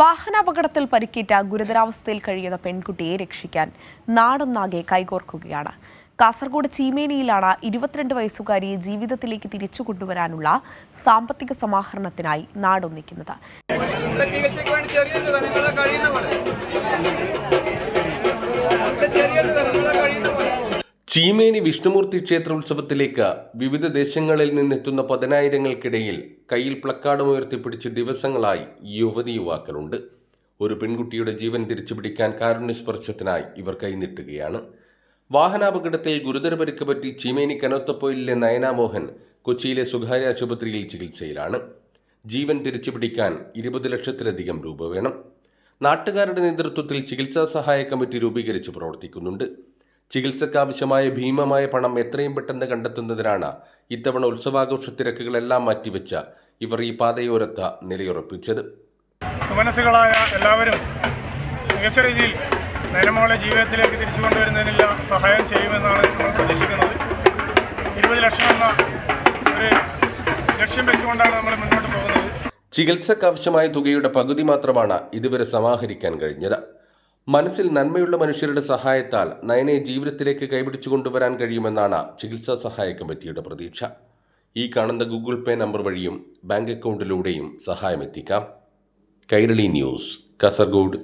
വാഹനാപകടത്തിൽ പരിക്കേറ്റ ഗുരുതരാവസ്ഥയിൽ കഴിയുന്ന പെൺകുട്ടിയെ രക്ഷിക്കാൻ നാടൊന്നാകെ കൈകോർക്കുകയാണ്. കാസർഗോഡ് ചീമേനിയിലാണ് ഇരുപത്തിരണ്ട് വയസ്സുകാരിയെ ജീവിതത്തിലേക്ക് തിരിച്ചു കൊണ്ടുവരാനുള്ള സാമ്പത്തിക സമാഹരണത്തിനായി നാടൊന്നിക്കുന്നത്. ചീമേനി വിഷ്ണുമൂർത്തി ക്ഷേത്രോത്സവത്തിലേക്ക് വിവിധ ദേശങ്ങളിൽ നിന്നെത്തുന്ന പതിനായിരങ്ങൾക്കിടയിൽ കയ്യിൽ പ്ലക്കാർഡും ഉയർത്തിപ്പിടിച്ച് ദിവസങ്ങളായി യുവതി യുവാക്കളുണ്ട്. ഒരു പെൺകുട്ടിയുടെ ജീവൻ തിരിച്ചുപിടിക്കാൻ കാരുണ്യസ്പർശത്തിനായി ഇവർ കൈനീട്ടുകയാണ്. വാഹനാപകടത്തിൽ ഗുരുതര പരിക്ക് പറ്റി ചീമേനി കനോത്തപ്പൊയിലെ നയനാമോഹൻ കൊച്ചിയിലെ സ്വകാര്യ ആശുപത്രിയിൽ ചികിത്സയിലാണ്. ജീവൻ തിരിച്ചുപിടിക്കാൻ ഇരുപത് ലക്ഷത്തിലധികം രൂപ വേണം. നാട്ടുകാരുടെ നേതൃത്വത്തിൽ ചികിത്സാ സഹായ കമ്മിറ്റി രൂപീകരിച്ച് പ്രവർത്തിക്കുന്നുണ്ട്. ചികിത്സക്കാവശ്യമായ ഭീമമായ പണം എത്രയും പെട്ടെന്ന് കണ്ടെത്തുന്നതിനാണ് ഇത്തവണ ഉത്സവാഘോഷ തിരക്കുകളെല്ലാം മാറ്റിവെച്ച ഇവർ ഈ പാതയോരത്ത നിലയുറപ്പിച്ചത്. സുമനസ്സുകളായ എല്ലാവരും മികച്ച രീതിയിൽ നയനമോളെ ജീവിതത്തിലേക്ക് തിരിച്ചു കൊണ്ടുവരുന്നതിനുള്ള സഹായം ചെയ്യുമെന്നാണ് നമ്മൾ പ്രതീക്ഷിക്കുന്നത്. ഇരുപത് ലക്ഷം എന്ന ഒരു ലക്ഷ്യം വെച്ചുകൊണ്ടാണ് നമ്മൾ മുന്നോട്ട് പോകുന്നത്. ചികിത്സക്കാവശ്യമായ തുകയുടെ പകുതി മാത്രമാണ് ഇതുവരെ സമാഹരിക്കാൻ കഴിഞ്ഞത്. മനസ്സിൽ നന്മയുള്ള മനുഷ്യരുടെ സഹായത്താൽ നയനെ ജീവിതത്തിലേക്ക് കൈപിടിച്ചു കൊണ്ടുവരാൻ കഴിയുമെന്നാണ് ചികിത്സാ സഹായ കമ്മിറ്റിയുടെ പ്രതീക്ഷ. ഈ കാണുന്ന ഗൂഗിൾ പേ നമ്പർ വഴിയും ബാങ്ക് അക്കൗണ്ടിലൂടെയും സഹായം എത്തിക്കാം കൈരളി ന്യൂസ് കാസർഗോഡ്.